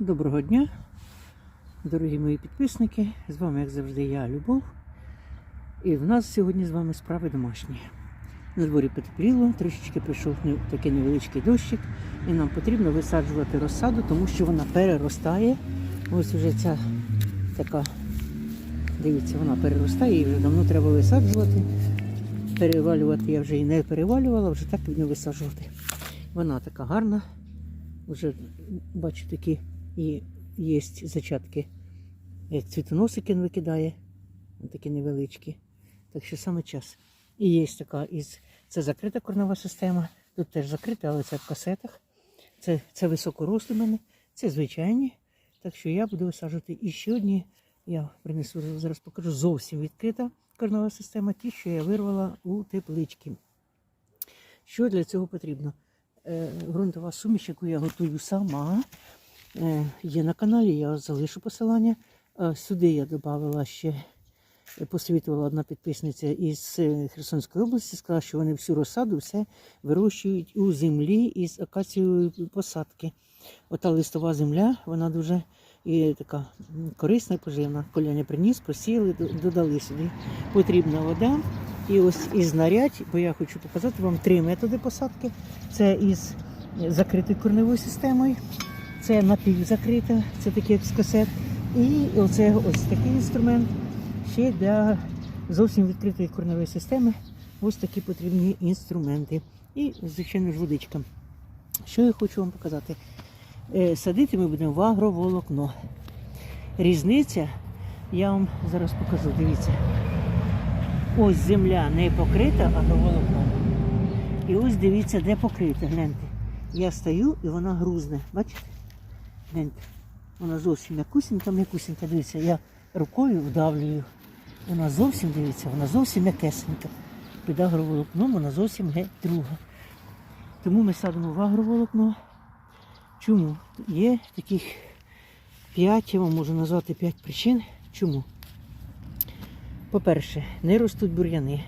Доброго дня, дорогі мої підписники. З вами, як завжди, я, Любов. І в нас сьогодні з вами справи домашні. На дворі потепліло, трішечки прийшов такий невеличкий дощик, і нам потрібно висаджувати розсаду, тому що вона переростає. Ось вже ця така, дивіться, вона переростає, її вже давно треба висаджувати. Перевалювати я вже і не перевалювала, вже так не висаджувати. Вона така гарна. Вже бачу такі і є зачатки. Як цвітоносики він викидає, такі невеличкі. Так що саме час. І є така із. Це закрита корнова система. Тут теж закрита, але це в касетах. Це, це високорослі мене, це звичайні. Так що я буду висаджувати і ще одні. Я принесу зараз покажу зовсім відкрита корнова система, ті, що я вирвала у теплички. Що для цього потрібно? Е, ґрунтова суміш, яку я готую сама. Е, Є на каналі, я залишу посилання. Е, Сюди я додавала ще, е, посвітувала одна підписниця із Херсонської області, сказала, що вони всю розсаду все вирощують у землі із акацієвої посадки. Ота листова земля, вона дуже і така корисна поживна. Коляня приніс, посіяли, додали сюди. Потрібна вода. І ось із знарядь, бо я хочу показати вам три методи посадки. Це із закритою корневою системою, це напівзакрита, це такий як. І оце ось такий інструмент ще для зовсім відкритої корневої системи. Ось такі потрібні інструменти. І, звичайно ж, водичка. Що я хочу вам показати? Е, Садити ми будемо в агроволокно. Різниця, я вам зараз покажу, дивіться. Ось земля не покрита агроволокном. І ось дивіться, де покрита. Гляньте. Я стою і вона грузне. Бачите? Гляньте. Вона зовсім м'якусінька, м'якусінька. Дивіться, я рукою вдавлюю. Вона зовсім дивіться, вона зовсім м'якесенька. Під агроволокном вона зовсім геть друга. Тому ми садимо в агроволокно. Чому? Є таких п'ять, я вам можу назвати п'ять причин. Чому? По-перше, не ростуть бур'яни.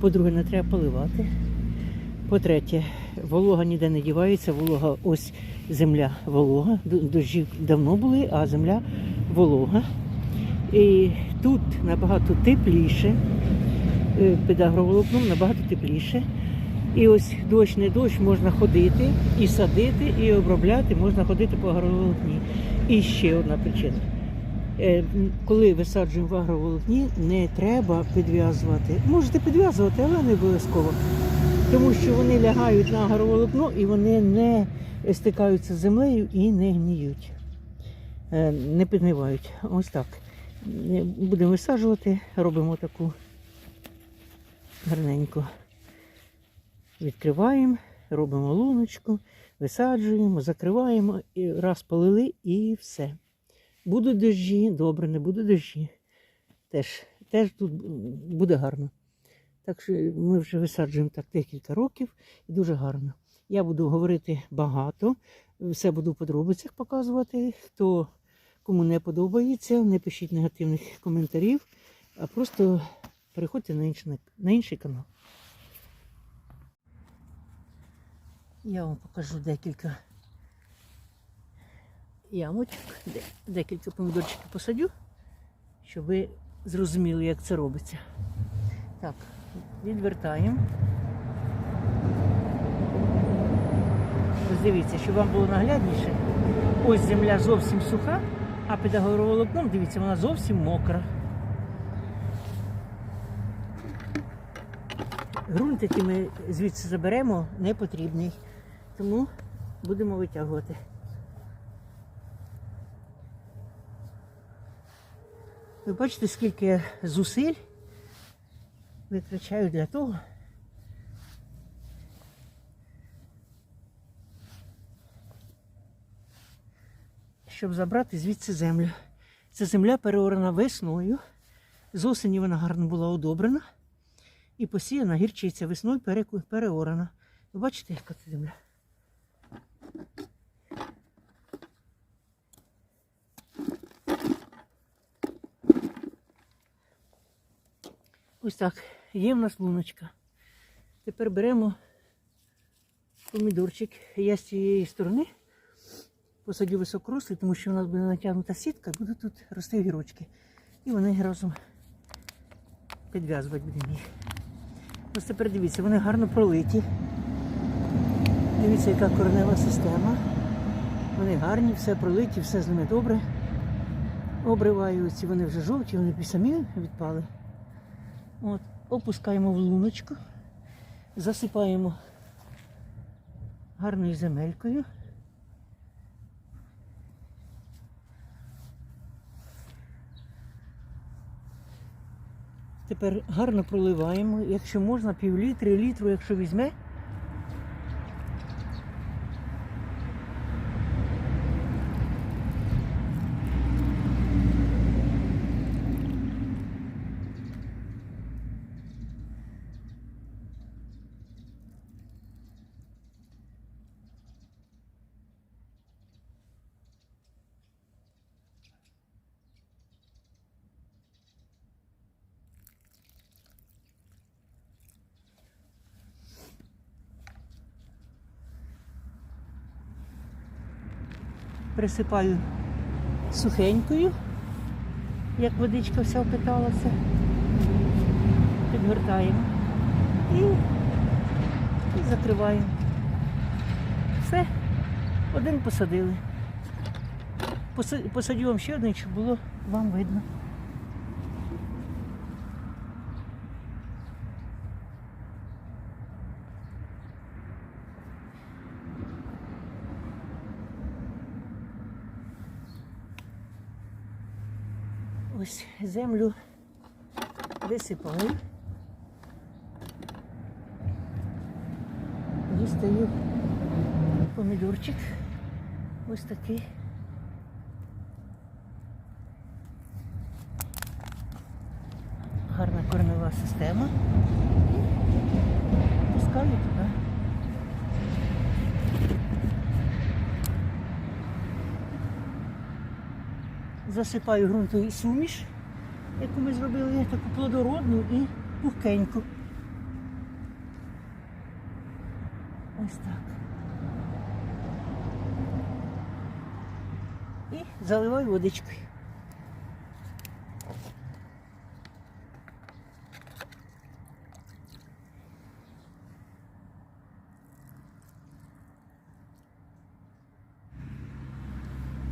По-друге, не треба поливати. По-третє, волога ніде не дівається, волога, ось земля волога. Д- Дощі давно були, а земля волога. І тут набагато тепліше, е, під агроволокном набагато тепліше. І ось дощ не дощ, можна ходити і садити, і обробляти, можна ходити по агроволокні. І ще одна причина. Е, Коли висаджуємо в агроволокні, не треба підв'язувати. Можете підв'язувати, але не обов'язково. Тому що вони лягають на агроволокно і вони не стикаються з землею і не гніють, Е, не підмивають. Ось так. Е, Будемо висаджувати, робимо таку гарненьку. Відкриваємо, робимо луночку, висаджуємо, закриваємо, і раз полили і все. Будуть дощі, добре, не буде дощі. Теж, теж тут буде гарно. Так що ми вже висаджуємо так декілька років і дуже гарно. Я буду говорити багато, все буду в подробицях показувати. Хто кому не подобається, не пишіть негативних коментарів, а просто переходьте на інший, на інший канал. Я вам покажу декілька ямочок, декілька помідорчиків посадю, щоб ви зрозуміли, як це робиться. Так, відвертаємо. Ось дивіться, щоб вам було наглядніше. Ось земля зовсім суха, а під агроволокном, дивіться, вона зовсім мокра. Грунт, який ми звідси заберемо, не потрібний. Тому будемо витягувати. Ви бачите, скільки зусиль витрачаю для того, щоб забрати звідси землю. Ця земля переорана весною. З осені вона гарно була одобрена і посіяна гірчиця весною переорана. Ви бачите, яка це земля? Ось так, є в нас луночка. Тепер беремо помідорчик. Я з цієї сторони посадю високорослий, тому що у нас буде натягнута сітка, будуть тут рости огірочки. І вони разом підв'язувати будемо їх. Ось тепер дивіться, вони гарно пролиті. Дивіться, яка коренева система. Вони гарні, все пролиті, все з ними добре. Обриваються, вони вже жовті, вони самі відпали. От, опускаємо в луночку, засипаємо гарною земелькою. Тепер гарно проливаємо, якщо можна, пів літри, літру, якщо візьме. Присипаю сухенькою, як водичка вся впиталася. Підгортаємо і, і закриваємо. Все, один посадили. Посадю вам ще один, щоб було вам видно. Ось землю висипаю. Дістаю помідорчик. Ось такий. Гарна коренева система. І пускаю туди. засипаю ґрунтову суміш, яку ми зробили, таку плодородну і пухкеньку. Ось так. І заливаю водичкою.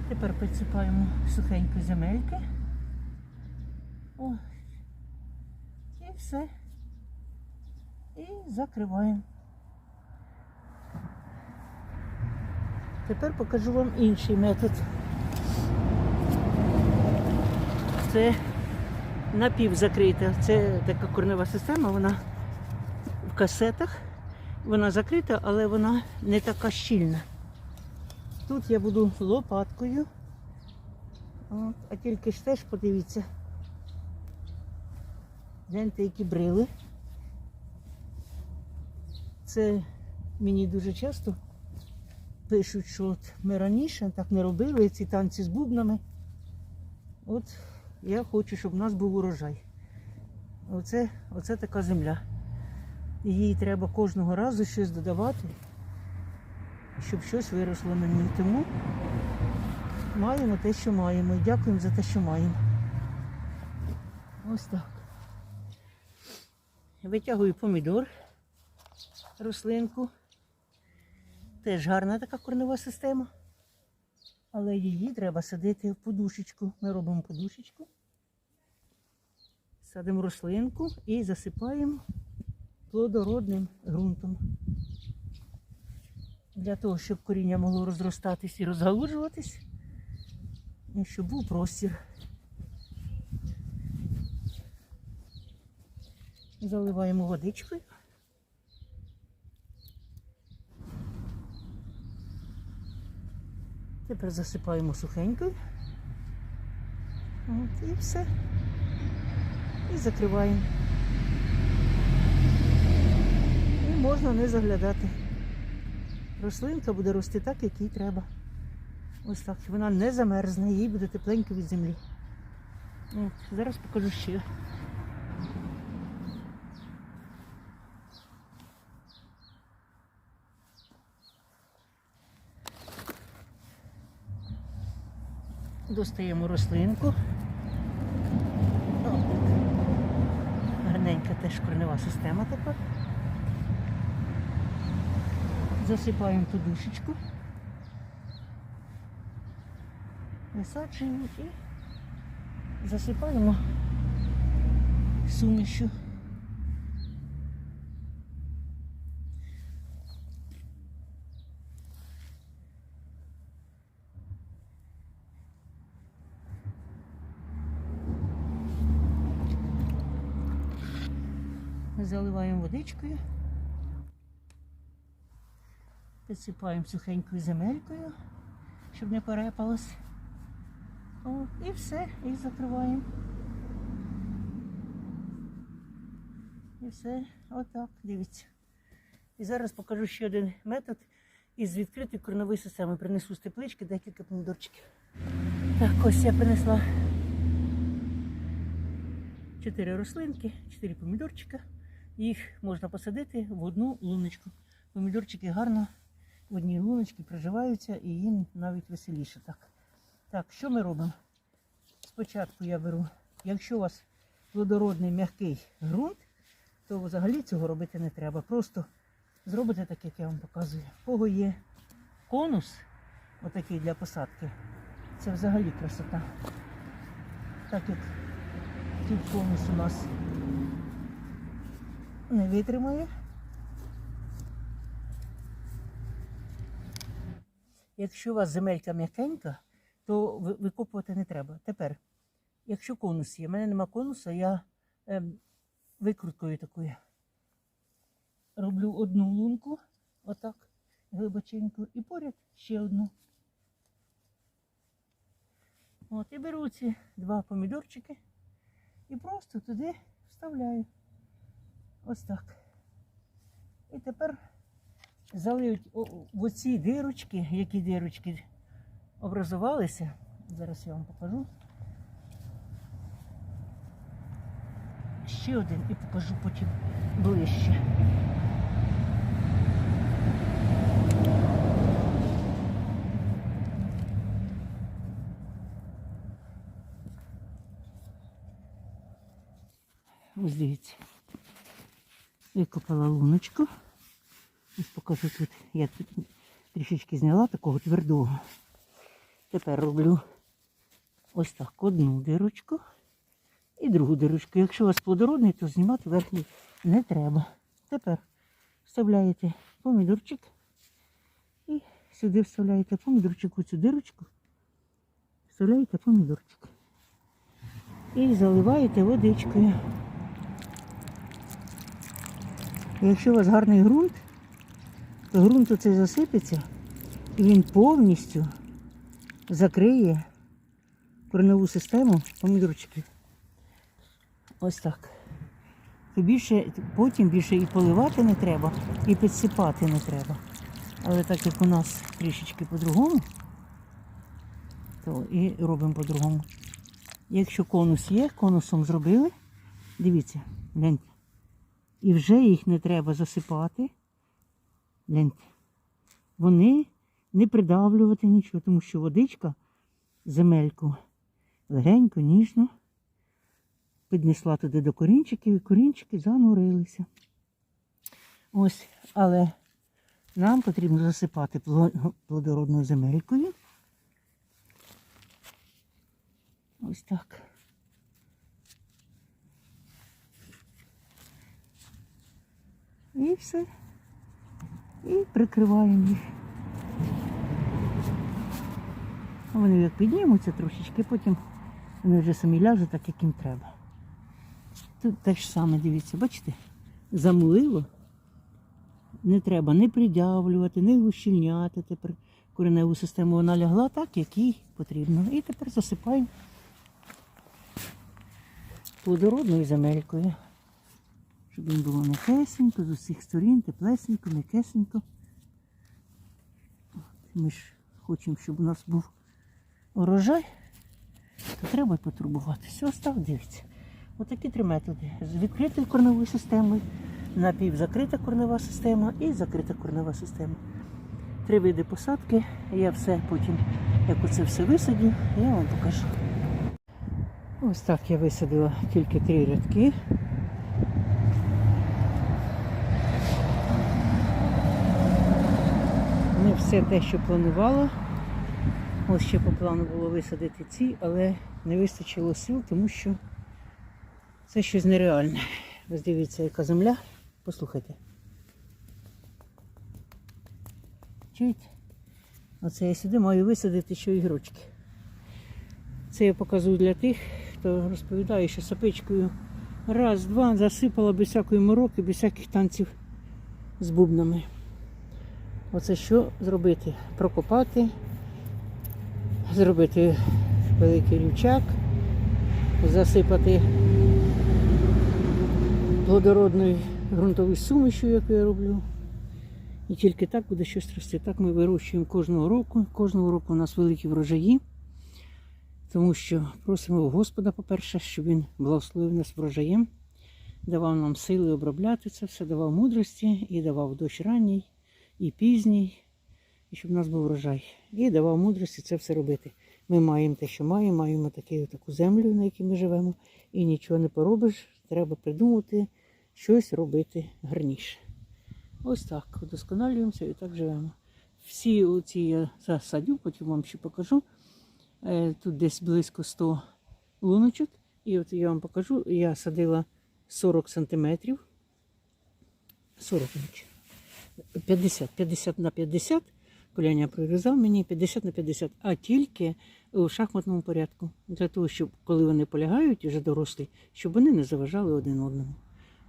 Тепер підсипаємо сухенькі земельки. О. І все. І закриваємо. Тепер покажу вам інший метод. Це напівзакрита. Це така корнева система, вона в касетах. Вона закрита, але вона не така щільна. Тут я буду лопаткою. От, а тільки ж теж подивіться. Гляньте, які брили. Це мені дуже часто пишуть, що от ми раніше так не робили ці танці з бубнами. От я хочу, щоб у нас був урожай. Оце, оце така земля. Їй треба кожного разу щось додавати щоб щось виросло на ній. Тому маємо те, що маємо. І дякуємо за те, що маємо. Ось так. Витягую помідор, рослинку. Теж гарна така корнева система. Але її треба садити в подушечку. Ми робимо подушечку. Садимо рослинку і засипаємо плодородним ґрунтом для того, щоб коріння могло розростатись і розгалуджуватись, і щоб був простір. Заливаємо водичкою. Тепер засипаємо сухенькою. От, і все. І закриваємо. І можна не заглядати рослинка буде рости так, як їй треба. Ось так. Вона не замерзне, їй буде тепленько від землі. От, Зараз покажу ще. Достаємо рослинку. Гарненька теж коренева система тепер. Засипаємо ту душечку. Висаджуємо і засипаємо сумішю. Заливаємо водичкою, підсипаємо сухенькою земелькою, щоб не перепалось. І все, і закриваємо. І все, отак, дивіться. І зараз покажу ще один метод із відкритої кореневої системи. Принесу з теплички декілька помідорчиків. Так, ось я принесла чотири рослинки, чотири помідорчика. Їх можна посадити в одну луночку. Помідорчики гарно в одній луночці приживаються і їм навіть веселіше так. Так, що ми робимо? Спочатку я беру, якщо у вас плодородний м'який ґрунт, то взагалі цього робити не треба. Просто зробите так, як я вам показую. В кого є конус, отакий для посадки, це взагалі красота. Так як тут конус у нас не витримає. Якщо у вас земелька м'якенька, то викопувати не треба. Тепер, якщо конус є, в мене нема конуса, я ем, викруткою такою роблю одну лунку, отак, глибоченьку, і поряд ще одну. От, і беру ці два помідорчики і просто туди вставляю. Ось так. І тепер залиють в оці дирочки, які дирочки образувалися. Зараз я вам покажу. Ще один і покажу потім ближче. Ось дивіться. Викопала луночку. Ось покажу тут. Я тут трішечки зняла такого твердого. Тепер роблю ось так одну дирочку і другу дирочку. Якщо у вас плодородний, то знімати верхній не треба. Тепер вставляєте помідорчик і сюди вставляєте помідорчик у цю дирочку. Вставляєте помідорчик. І заливаєте водичкою. Якщо у вас гарний ґрунт, то ґрунт оцей засипеться і він повністю закриє кореневу систему помідорчиків. Ось так. То більше, потім більше і поливати не треба, і підсипати не треба. Але так як у нас трішечки по-другому, то і робимо по-другому. Якщо конус є, конусом зробили, дивіться, гляньте. І вже їх не треба засипати. Вони не придавлювати нічого, тому що водичка земельку легенько, ніжно піднесла туди до корінчиків, і корінчики занурилися. Ось, але нам потрібно засипати плодородною земелькою. Ось так. І все. І прикриваємо їх. Вони як піднімуться трошечки, потім вони вже самі ляжуть так, як їм треба. Тут те ж саме, дивіться, бачите, замулило. Не треба не придавлювати, не ущільняти тепер кореневу систему. Вона лягла так, як їй потрібно. І тепер засипаємо плодородною земелькою. Щоб їм було м'якесенько, з усіх сторін, теплесенько, м'якесенько. Ми ж хочемо, щоб у нас був урожай, то треба потурбуватися. Ось так дивіться. Отакі три методи. З відкритою корневою системою, напівзакрита корнева система і закрита корнева система. Три види посадки. Я все потім Як оце все висадю, я вам покажу. Ось так я висадила тільки три рядки. Не все те, що планувала. Ось ще по плану було висадити ці, але не вистачило сил, тому що це щось нереальне. Ось дивіться, яка земля. Послухайте. Чуєте? Оце я сюди маю висадити ще ігрочки. Це я показую для тих, хто розповідає, що сапичкою раз, два засипала без всякої мороки, без всяких танців з бубнами. Оце що зробити? Прокопати, зробити великий рівчак, засипати плодородною ґрунтовою сумішю, яку я роблю. І тільки так буде щось рости. Так ми вирощуємо кожного року. Кожного року у нас великі врожаї, тому що просимо Господа, по-перше, щоб він благословив нас врожаєм, давав нам сили обробляти це все, давав мудрості і давав дощ ранній і пізній, і щоб у нас був врожай. І давав мудрості це все робити. Ми маємо те, що маємо, маємо таку, таку землю, на якій ми живемо, і нічого не поробиш. Треба придумати щось робити гарніше. Ось так удосконалюємося і так живемо. Всі оці я засадю, потім вам ще покажу. Е, Тут десь близько 100 луночок. І от я вам покажу, я садила 40 сантиметрів. 40 інч. 50, 50 на 50. Коляня прирізав мені 50 на 50, а тільки у шахматному порядку. Для того, щоб коли вони полягають, вже дорослі, щоб вони не заважали один одному.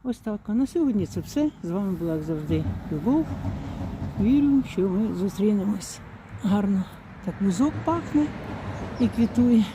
Ось так. А на сьогодні це все. З вами була як завжди Любов. Вірю, що ми зустрінемось гарно. Так музок пахне і квітує.